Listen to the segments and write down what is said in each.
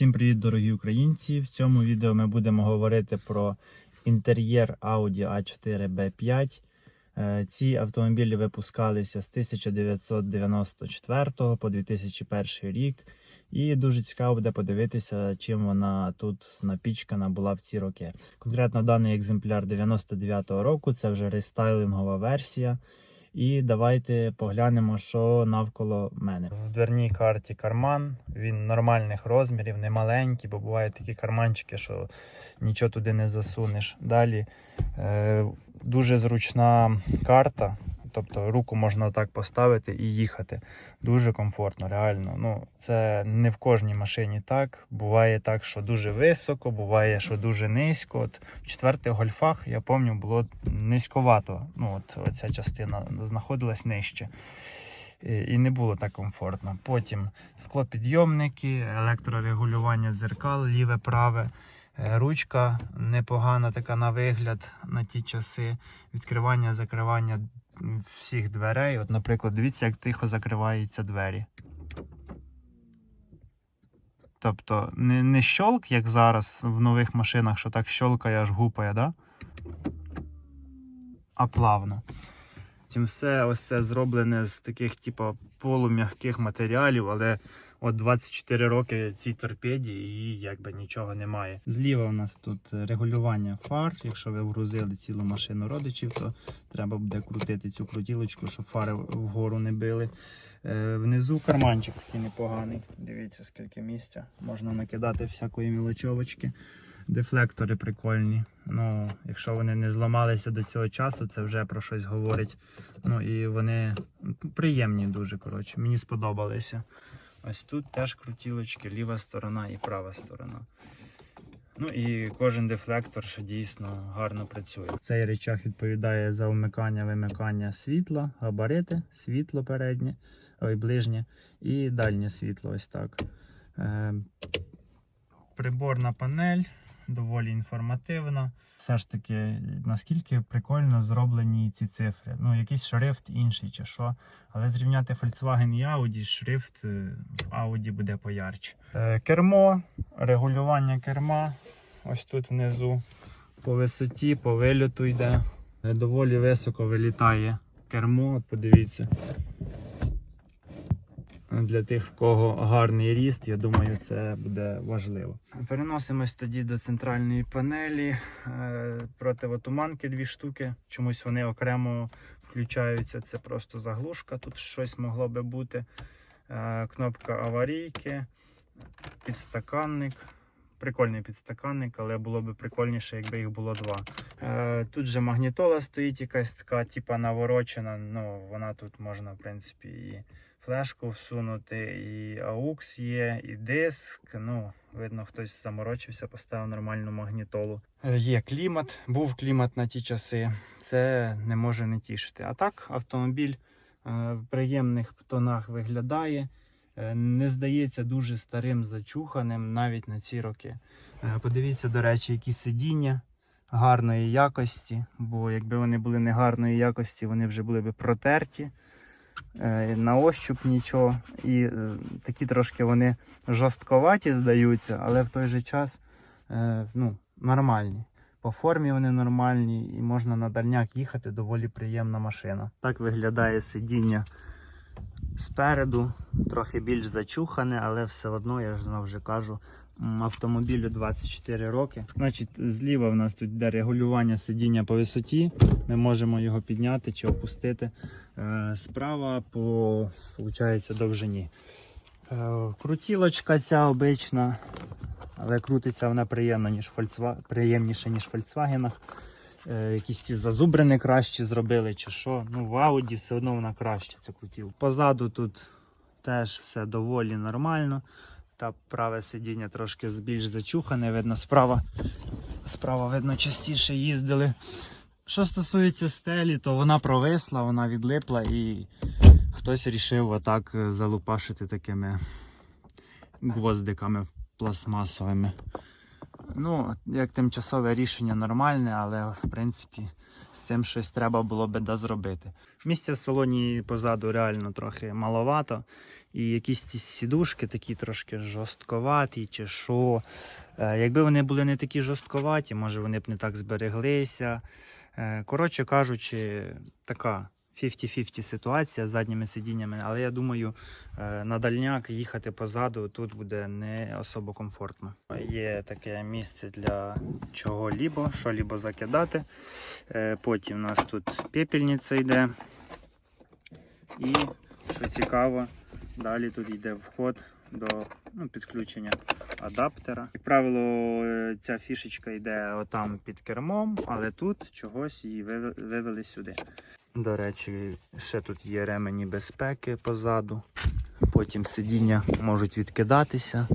Всім привіт, дорогі українці! В цьому відео ми будемо говорити про інтер'єр Audi A4 B5. Е, Ці автомобілі випускалися з 1994 по 2001 рік. І дуже цікаво буде подивитися, чим вона тут напічкана була в ці роки. Конкретно даний екземпляр 99-го року, це вже рестайлингова версія. І давайте поглянемо, що навколо мене. В дверній карті карман. Він нормальних розмірів, не маленький, бо бувають такі карманчики, що нічого туди не засунеш. Далі е, дуже зручна карта. Тобто руку можна так поставити і їхати. Дуже комфортно, реально. Ну, це не в кожній машині так. Буває так, що дуже високо, буває, що дуже низько. От в четвертих гольфах, я пам'ятаю, було низьковато. Ну, от оця частина знаходилась нижче. І не було так комфортно. Потім склопідйомники, електрорегулювання дзеркал, ліве, праве. Е, Ручка непогана така на вигляд на ті часи. Відкривання, закривання всіх дверей. От, наприклад, дивіться, як тихо закриваються двері. Тобто не, не щолк, як зараз в нових машинах, що так щолкає, аж гупає, да? а плавно. Тим все ось це зроблене з таких, типу, полум'яких матеріалів, але от 24 роки цій торпеді і якби нічого немає. Зліва у нас тут регулювання фар. Якщо ви вгрузили цілу машину родичів, то треба буде крутити цю крутілочку, щоб фари вгору не били. Е, Внизу карманчик такий непоганий. Дивіться, скільки місця. Можна накидати всякої мілочовочки. Дефлектори прикольні. Ну, якщо вони не зламалися до цього часу, це вже про щось говорить. Ну і вони приємні дуже. коротше. Мені сподобалися. Ось тут теж крутілочки, ліва сторона і права сторона. Ну і кожен дефлектор дійсно гарно працює. Цей речах відповідає за вмикання вимикання світла, габарити, світло переднє, ой, ближнє і дальнє світло. Ось так. Е, приборна панель доволі інформативна. Все ж таки, наскільки прикольно зроблені ці цифри. Ну, якийсь шрифт інший чи що. Але зрівняти Volkswagen і Audi, шрифт е, в Audi буде поярче. Е, кермо, регулювання керма. Ось тут внизу по висоті, по вильоту йде. Е, Доволі високо вилітає кермо. Подивіться. Для тих, в кого гарний ріст, я думаю, це буде важливо. Переносимось тоді до центральної панелі. Е, Противотуманки дві штуки. Чомусь вони окремо включаються. Це просто заглушка. Тут щось могло би бути. Е, Кнопка аварійки, підстаканник. Прикольний підстаканник, але було б прикольніше, якби їх було два. Е, Тут же магнітола стоїть, якась така, типа наворочена. Ну, вона тут можна, в принципі, і флешку всунути, і AUX є, і диск. Ну, видно, хтось заморочився, поставив нормальну магнітолу. Е, Є клімат, був клімат на ті часи. Це не може не тішити. А так, автомобіль е, в приємних тонах виглядає. Е, Не здається дуже старим зачуханим навіть на ці роки. Е, Подивіться, до речі, які сидіння гарної якості, бо якби вони були не гарної якості, вони вже були б протерті. Е, На ощуп нічого. І такі трошки вони жорстковаті здаються, але в той же час ну, нормальні. По формі вони нормальні і можна на дальняк їхати, доволі приємна машина. Так виглядає сидіння спереду, трохи більш зачухане, але все одно, я ж знову вже кажу, автомобілю 24 роки. Значить, зліва в нас тут йде регулювання сидіння по висоті. Ми можемо його підняти чи опустити. Е, Справа по виходить, довжині. Е, Крутілочка ця обична, але крутиться вона приємно, ніж Volkswagen, приємніше, ніж в Volkswagen. Е, Якісь ці зазубрини краще зробили, чи що. Ну, в Audi все одно вона краще ця крутілка. Позаду тут теж все доволі нормально. Та праве сидіння трошки більш зачухане, видно, справа, справа видно, частіше їздили. Що стосується стелі, то вона провисла, вона відлипла і хтось вирішив отак е, залупашити такими гвоздиками пластмасовими. Ну, як тимчасове рішення нормальне, але в принципі з цим щось треба було би дозробити. Місця в салоні позаду реально трохи маловато. І якісь ці сідушки такі трошки жорстковаті, чи що. Е, Якби вони були не такі жорстковаті, може вони б не так збереглися. Е, Коротше кажучи, така 50-50 ситуація з задніми сидіннями, але я думаю, е, на дальняк їхати позаду тут буде не особо комфортно. Є таке місце для чого-лібо, що-лібо закидати. Е, Потім у нас тут пепельниця йде. І, що цікаво, далі тут йде вход до ну, підключення адаптера. Як правило, е, ця фішечка йде отам під кермом, але тут чогось її вивели сюди. До речі, ще тут є ремені безпеки позаду. Потім сидіння можуть відкидатися.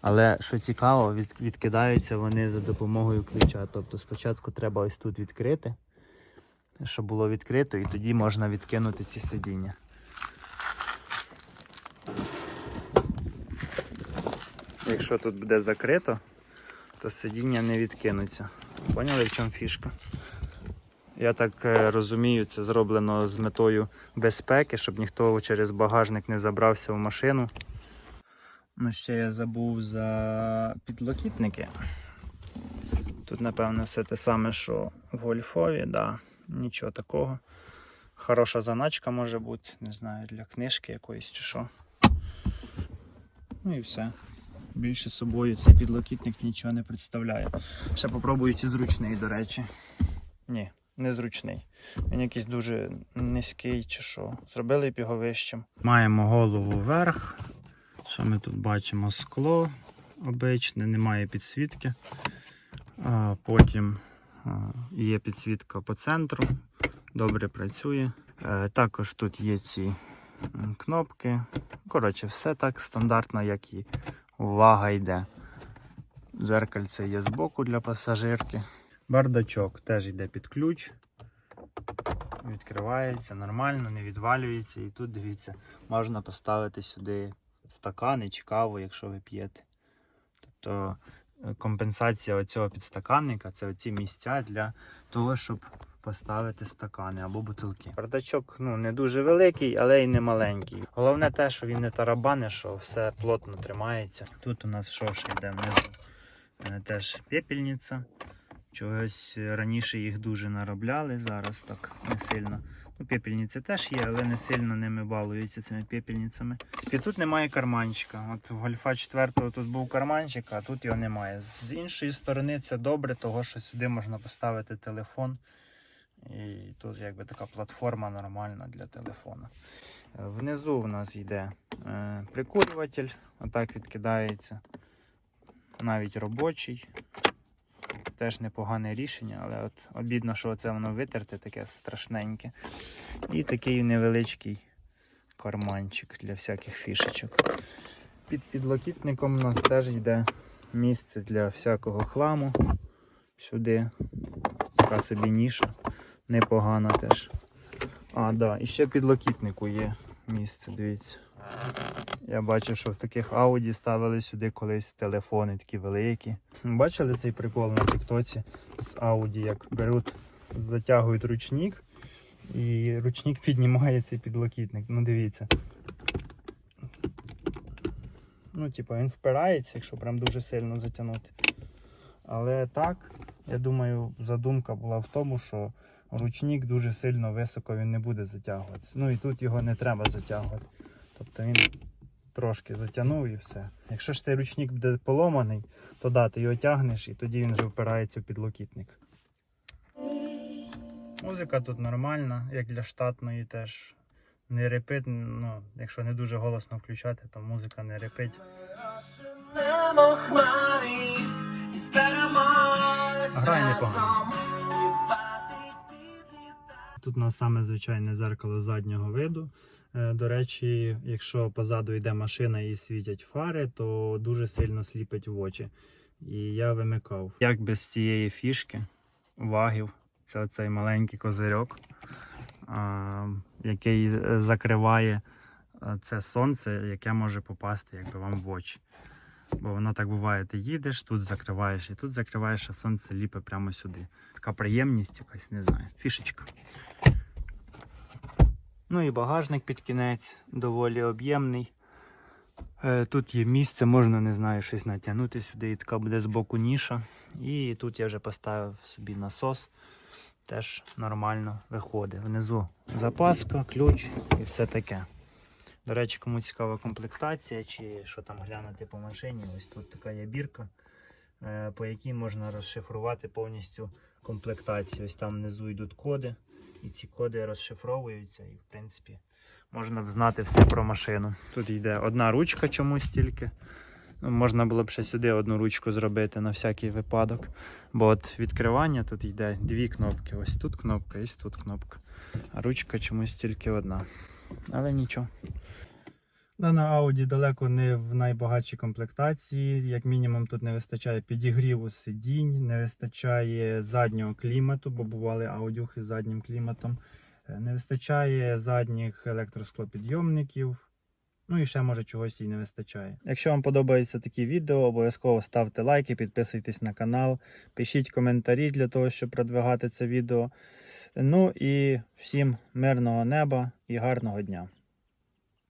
Але що цікаво, від, відкидаються вони за допомогою ключа. Тобто спочатку треба ось тут відкрити, щоб було відкрито, і тоді можна відкинути ці сидіння. Якщо тут буде закрито, то сидіння не відкинуться. Поняли, в чому фішка? Я так е, розумію, це зроблено з метою безпеки, щоб ніхто через багажник не забрався в машину. Ну, ще я забув за підлокітники. Тут, напевно, все те саме, що в гольфові, да, нічого такого. Хороша заначка може бути, не знаю, для книжки якоїсь чи що. Ну і все. Більше собою цей підлокітник нічого не представляє. Ще попробую, чи зручний, до речі. Ні, незручний. Він якийсь дуже низький чи що. Зробили б його вищим. Маємо голову вверх. Що ми тут бачимо? Скло обичне, немає підсвітки. Потім є підсвітка по центру. Добре працює. Е, також тут є ці кнопки. Коротше, все так стандартно, як і увага йде. Дзеркальце є збоку для пасажирки. Бардачок теж йде під ключ. Відкривається нормально, не відвалюється. І тут, дивіться, можна поставити сюди стакани чи каву, якщо ви п'єте. Тобто е, компенсація оцього підстаканника це оці місця для того, щоб поставити стакани або бутилки. Бардачок ну, не дуже великий, але й не маленький. Головне те, що він не тарабане, що все плотно тримається. Тут у нас що ще йде внизу? Е, Теж пепельниця. Чогось раніше їх дуже наробляли, зараз так не сильно. Ну, пепельниці теж є, але не сильно ними балуються цими пепельницями. І тут немає карманчика. От в Гольфа 4 тут був карманчик, а тут його немає. З іншої сторони це добре, того що сюди можна поставити телефон. І тут якби така платформа нормальна для телефону. Е, Внизу в нас йде е, прикурюватель, отак відкидається. Навіть робочий. Теж непогане рішення, але от обідно, що це воно витерте, таке страшненьке. І такий невеличкий карманчик для всяких фішечок. Під підлокітником у нас теж йде місце для всякого хламу. Сюди така собі ніша, непогана теж. А, да, і ще підлокітнику є місце, дивіться. Я бачив, що в таких Audi ставили сюди колись телефони такі великі. Бачили цей прикол на Тіктоці з Audi, як беруть, затягують ручник, і ручник піднімає цей підлокітник. Ну дивіться. Ну, типу, він впирається, якщо прям дуже сильно затягнути. Але так, я думаю, задумка була в тому, що ручник дуже сильно високо він не буде затягуватися. Ну і тут його не треба затягувати. Тобто він трошки затягнув і все. Якщо ж цей ручник буде поломаний, то да, ти його тягнеш і тоді він вже впирається в підлокітник. Музика тут нормальна, як для штатної теж. Не репить, ну, якщо не дуже голосно включати, то музика не репить. Грає непогано. Тут у нас саме звичайне зеркало заднього виду. Е, До речі, якщо позаду йде машина і світять фари, то дуже сильно сліпить в очі. І я вимикав. Як без цієї фішки, вагів, це цей маленький козирьок, який закриває е, це сонце, яке може попасти якби, вам в очі. Бо воно так буває, ти їдеш, тут закриваєш і тут закриваєш, а сонце ліпе прямо сюди. Така приємність якась, не знаю. Фішечка. Ну і багажник під кінець доволі об'ємний. Е, Тут є місце, можна, не знаю, щось натягнути сюди, і така буде збоку ніша. І тут я вже поставив собі насос. Теж нормально виходить. Внизу запаска, ключ і все таке. До речі, кому цікава комплектація, чи що там глянути по машині, ось тут така є бірка, е, по якій можна розшифрувати повністю комплектацію. Ось там внизу йдуть коди, і ці коди розшифровуються, і в принципі можна знати все про машину. Тут йде одна ручка чомусь тільки. Ну, можна було б ще сюди одну ручку зробити на всякий випадок. Бо от відкривання тут йде дві кнопки. Ось тут кнопка, і тут кнопка. А ручка чомусь тільки одна. Але нічого. Дана Audi далеко не в найбагатшій комплектації. Як мінімум, тут не вистачає підігріву сидінь, не вистачає заднього клімату, бо бували аудюхи з заднім кліматом. Е, Не вистачає задніх електросклопідйомників. Ну і ще може чогось і не вистачає. Якщо вам подобаються такі відео, обов'язково ставте лайки, підписуйтесь на канал, пишіть коментарі для того, щоб продвигати це відео. Ну і всім мирного неба і гарного дня.